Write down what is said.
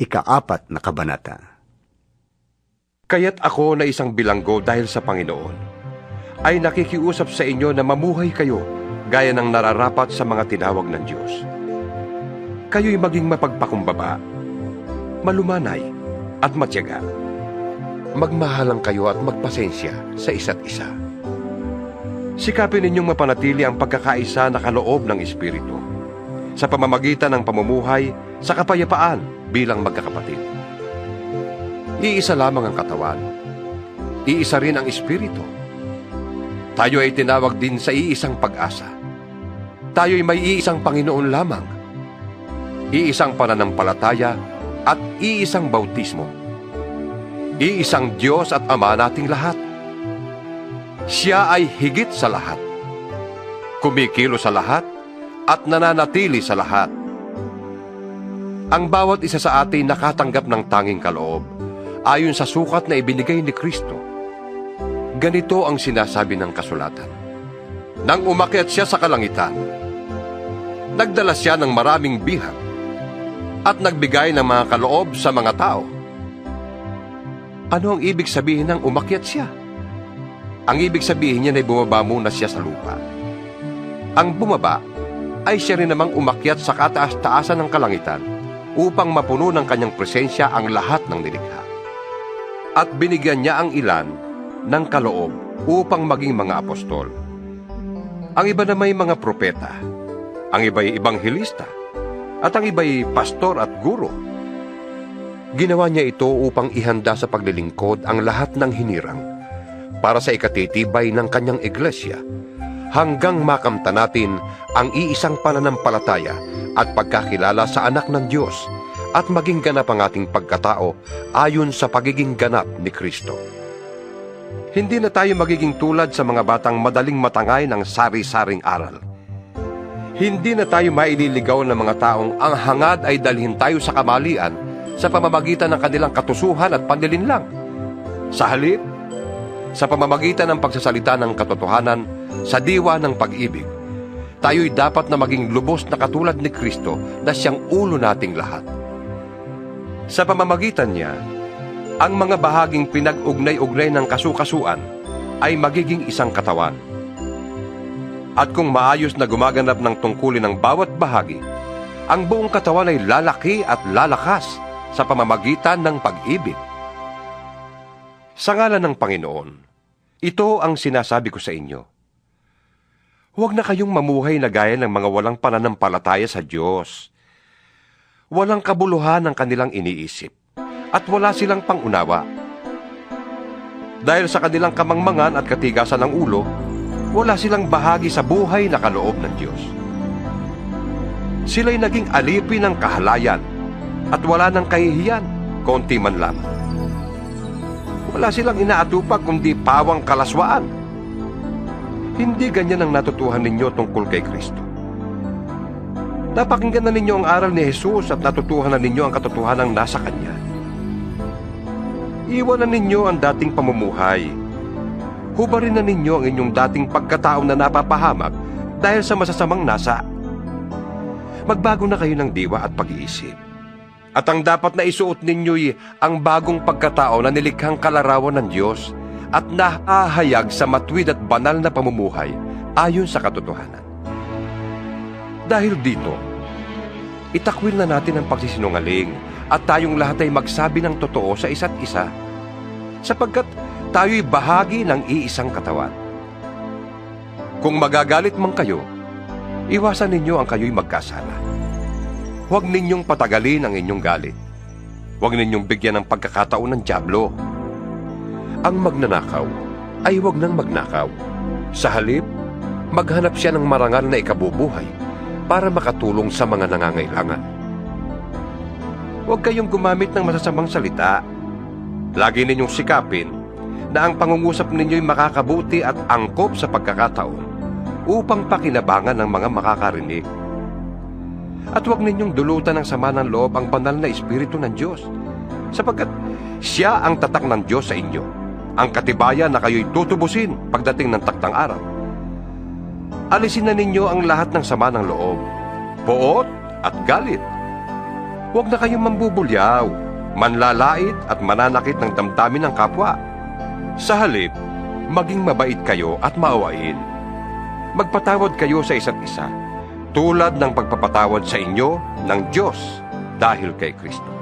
Ikaapat na kabanata. Kaya't ako na isang bilanggo dahil sa Panginoon, ay nakikiusap sa inyo na mamuhay kayo gaya ng nararapat sa mga tinawag ng Diyos. Kayo'y maging mapagpakumbaba, malumanay at matyaga. Magmahalang kayo at magpasensya sa isa't isa. Sikapin ninyong mapanatili ang pagkakaisa na kaloob ng Espiritu sa pamamagitan ng pamumuhay sa kapayapaan bilang magkakapatid. Iisa lamang ang katawan. Iisa rin ang Espiritu. Tayo ay tinawag din sa iisang pag-asa. Tayo ay may iisang Panginoon lamang. Iisang pananampalataya at iisang bautismo. Iisang Diyos at Ama nating lahat. Siya ay higit sa lahat. Kumikilo sa lahat at nananatili sa lahat. Ang bawat isa sa atin nakatanggap ng tanging kaloob ayon sa sukat na ibinigay ni Kristo. Ganito ang sinasabi ng kasulatan. Nang umakyat siya sa kalangitan, nagdala siya ng maraming bihag at nagbigay ng mga kaloob sa mga tao. Ano ang ibig sabihin ng umakyat siya? Ang ibig sabihin niya ay bumaba muna siya sa lupa. Ang bumaba ay siya rin namang umakyat sa kataas-taasan ng kalangitan upang mapuno ng kanyang presensya ang lahat ng nilikha. At binigyan niya ang ilan ng kaloob upang maging mga apostol. Ang iba na may mga propeta, ang iba'y ibanghelista, at ang iba'y pastor at guro. Ginawa niya ito upang ihanda sa paglilingkod ang lahat ng hinirang para sa ikatitibay ng kanyang iglesia hanggang makamta natin ang iisang pananampalataya at pagkakilala sa anak ng Diyos at maging ganap ang ating pagkatao ayon sa pagiging ganap ni Kristo. Hindi na tayo magiging tulad sa mga batang madaling matangay ng sari-saring aral. Hindi na tayo maililigaw ng mga taong ang hangad ay dalhin tayo sa kamalian sa pamamagitan ng kanilang katusuhan at panlilinlang. Sa halip, sa pamamagitan ng pagsasalita ng katotohanan sa diwa ng pag-ibig, tayo'y dapat na maging lubos na katulad ni Kristo na siyang ulo nating lahat. Sa pamamagitan niya, ang mga bahaging pinag-ugnay-ugnay ng kasukasuan ay magiging isang katawan. At kung maayos na gumaganap ng tungkulin ng bawat bahagi, ang buong katawan ay lalaki at lalakas sa pamamagitan ng pag-ibig. Sa ngalan ng Panginoon, ito ang sinasabi ko sa inyo. Huwag na kayong mamuhay na gaya ng mga walang pananampalataya sa Diyos. Walang kabuluhan ang kanilang iniisip at wala silang pangunawa. Dahil sa kanilang kamangmangan at katigasan ng ulo, wala silang bahagi sa buhay na kaloob ng Diyos. Sila'y naging alipin ng kahalayan at wala ng kahihiyan, konti man lamang. Wala silang inaatupag kundi pawang kalaswaan. Hindi ganyan ang natutuhan ninyo tungkol kay Kristo. Napakinggan na ninyo ang aral ni Jesus at natutuhan na ninyo ang katotohanan nasa Kanya. Iwanan ninyo ang dating pamumuhay. Hubarin na ninyo ang inyong dating pagkatao na napapahamak dahil sa masasamang nasa. Magbago na kayo ng diwa at pag-iisip. At ang dapat na isuot ninyo'y ang bagong pagkatao na nilikhang kalarawan ng Diyos at nahahayag sa matwid at banal na pamumuhay ayon sa katotohanan. Dahil dito, itakwil na natin ang pagsisinungaling at tayong lahat ay magsabi ng totoo sa isa't isa sapagkat tayo'y bahagi ng iisang katawan. Kung magagalit man kayo, iwasan ninyo ang kayo'y magkasala. Huwag ninyong patagalin ang inyong galit. Huwag ninyong bigyan ng pagkakataon ng Diablo. Ang magnanakaw ay huwag nang magnakaw. Sa halip, maghanap siya ng marangal na ikabubuhay para makatulong sa mga nangangailangan. Huwag kayong gumamit ng masasamang salita. Lagi ninyong sikapin na ang pangungusap ninyo'y makakabuti at angkop sa pagkakataon upang pakinabangan ng mga makakarinig. At huwag ninyong dulutan ng sama ng loob ang banal na Espiritu ng Diyos, sapagkat siya ang tatak ng Diyos sa inyo, ang katibayan na kayo'y tutubusin pagdating ng taktang araw. Alisin na ninyo ang lahat ng sama ng loob, poot at galit. Huwag na kayong mambubulyaw, manlalait at mananakit ng damdamin ng kapwa. Sa halip, maging mabait kayo at maawain. Magpatawad kayo sa isa't isa, tulad ng pagpapatawad sa inyo ng Diyos dahil kay Kristo.